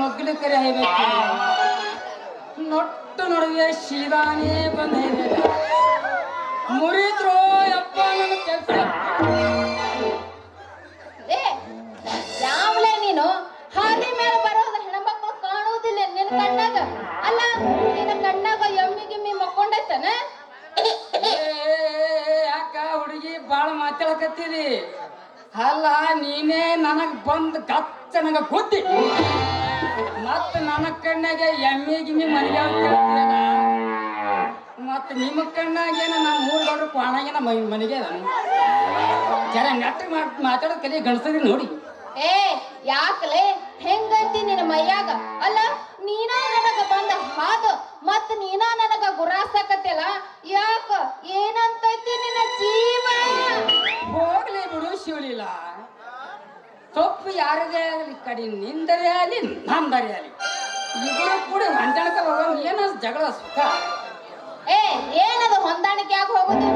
ಮಗ್ಳು ಕರೆ ಹಾಯ್ಬೇಕು ನೊಟ್ಟು ನಡುವೆ ಶಿವಾನೇ ಬಂದ ಮುರಿದ್ರು ಯಪ್ಪ ನನ್ನ ಕೆಲಸ. ಯಾವಲೇ ನೀನು? ಹಾದಿ ಮೇಲೆ ಬರೋದ್ರ ಹೆಣ್ಮಕ್ಳು ಕಾಣುವುದಿಲ್ಲ ನಿನ್ನ ಕಣ್ಣಾಗ. ಅಲ್ಲ ನಿನ್ನ ಕಣ್ಣಾಗ ಎಮ್ಮಿ ಗಿಮ್ಮಿ ಮಕ್ಕೊಂಡೈತನ? ಅಕ್ಕ ಯಾಕ ಹುಡುಗಿ ಬಾಳ ಮಾತಾಡಕತ್ತೀರಿ? ಅಲ್ಲ ನೀನೇ ನನಗ್ ಬಂದ್ ಗಚ್ಚ ನನಗ ಗೊತ್ತಿ ಮತ್ತ ನನ್ನ ಕಣ್ಣಾಗೆ ಎಮ್ಮೆ ಗಿಮ್ಮಿ ಕೇಳ್ತೀಯಲ್ಲ ಮತ್ತ ನಿಮ್ಮ ಕಣ್ಣಾಗೇನ ನಮ್ಮ ಮೂರು ಗೌಡ್ರು ಕ್ವಾಣಾಗೇನ ಮನೆಗೆ ಜರ ನೆಟ್ಟ ಮಾತಾಡೋದ್ ಕಲಿ ಗಣಸದ್ರಿ ನೋಡಿ. ಏ ಯಾಕಲೆ? ಹೆಂಗೈತಿ ನಿನ್ನ ಮೈಯಾಗ? ಅಲ್ಲ ನೀನ ನನಗ ಬಂದ ಹಾದು ಮತ್ ನೀನ ನನಗ ಗುರಾಸಕತ್ತಿಲ್ಲ ಯಾಕ? ಏನಂತೈತಿ ನಿನ್ನ ಜೀವ ಹೋಗ್ಲಿ ಶಿವಲಿಲ್ಲ ತಪ್ಪು ಯಾರದೇ ಆಗಲಿ, ಕಡಿ ನಿಂದರೇ ಆಗಲಿ ನಂಬರೇ ಆಗಲಿ. ಇಬ್ಬರು ಕೂಡ ಹೊಂದಾಣಿಕೆ ಹೋಗೋದು ಏನೋ ಜಗಳ ಸುಖ? ಏ, ಏನದು ಹೊಂದಾಣಿಕೆ ಆಗಿ ಹೋಗುದು?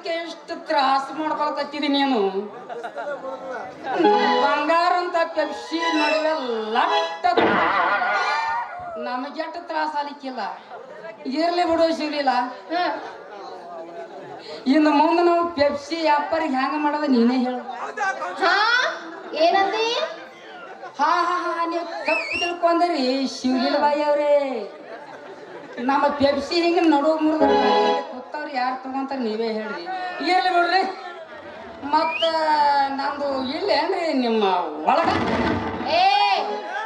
ಕರೆದಕ್ಕೆ ಎಷ್ಟು ತ್ರಾಸ ಮಾಡ್ಕೊಳಕತ್ತಿದಿ ನೀನು. ಬಂಗಾರ ಅಂತ ಪೆಪ್ಸಿ ನಡುವೆ ಲಟ್ಟ ನಮಗೆಟ್ಟು ತ್ರಾಸ ಅಲಿಕ್ಕಿಲ್ಲ ಇರ್ಲಿ ಬಿಡೋ ಸಿಗ್ಲಿಲ್ಲ ಇನ್ನು ಮುಂದೆ ನಾವು ಪೆಪ್ಸಿ ವ್ಯಾಪಾರಿಗೆ ಹ್ಯಾಂಗ ಮಾಡೋದ ನೀನೇ ಹೇಳು. ಹಾ? ಏನಂದಿ? ಹಾ ಹಾ ಹಾ ನೀವು ತಪ್ಪು ತಿಳ್ಕೊಂಡ್ರಿ ಶಿವಲಿಲ್ ಬಾಯಿ ಅವ್ರೆ ನಮ್ಮ ಪೆಪ್ಸಿ ಹಿಂಗೆ ನಡು ಮುರಿದ ಕೂತವ್ರು ಯಾರು ತಗೊಂತಾರೆ ನೀವೇ ಹೇಳಿ ಎಲ್ಲಿ ಬಿಡ್ರಿ ಮತ್ತ ನಂದು ಇಲ್ಲೇನ್ರಿ ನಿಮ್ಮ ಒಳಗ? ಏ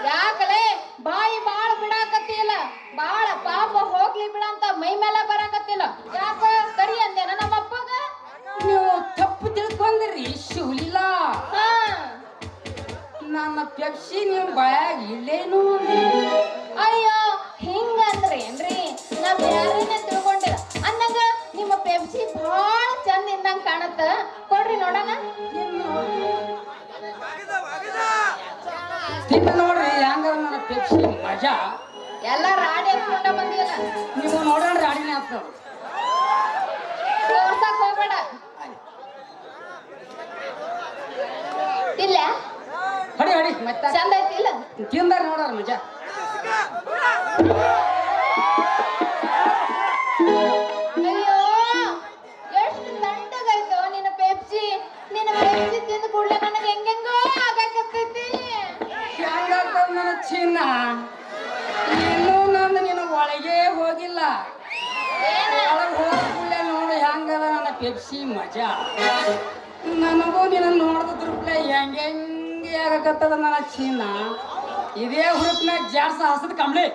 ಯಾಕಲೇ? ಬಾಯಿ ಬಾಳ ಬಿಡಾಕತ್ತಿಲ್ಲ. ಬಾಳ ಪಾಪ ಹೋಗ್ಲಿ ಬಿಡಂತ ಮೈ ಮೇಲೆ ಬರಾಕತ್ತಿಲ್ಲ. ಯಾಕ ಕರಿ ಅಂದೇನ ನಮ್ಮ ಅಪ್ಪಗ ನೀವು ತಪ್ಪು ತಿಳ್ಕೊಂಡ್ರಿ ಶಿವಲಿಲ್ಲ ನನ್ನ ಪೆಪ್ಸಿ ನೀವು ಬಾಯಾಗ ಇಲ್ಲೇನು ಅಯ್ಯೋ ಕೊಡ್ರಿ ನೋಡೋಣ ನೋಡ್ರಿ ಹೆಂಗ ನನ್ನ ಪೆಪ್ಸಿ ಮಜಾ. ಎಲ್ಲ ರಾಡಿ ಹಾಕೊಂಡ ಬಂದಿಲ್ಲ ನೀವು ನೋಡೋಣ ರಾಡಿನೇ ಆಗ್ತದ ಚಿನ್ನ. ಇನ್ನೂ ನಂದು ನಿನ್ನ ಒಳಗೆ ಹೋಗಿಲ್ಲ. ಒಳಗೆ ಹೋದ ಕೂಡಲೇ ನೋಡು, ಹೆಂಗದ ನನ್ನ ಪೆಪ್ಸಿ ಮಜಾ. ನನಗೂ ನಿನ್ನ ನೋಡಿದ ತೃಪ್ಲೆ ಆಗಕತ್ತದ ನನ್ನ ಚಿನ್ನ. ಇದೇ ಹುಡುಕ್ನ ಜಾಸ್ತಿ ಹಸದ ಕಂಬಳಿ.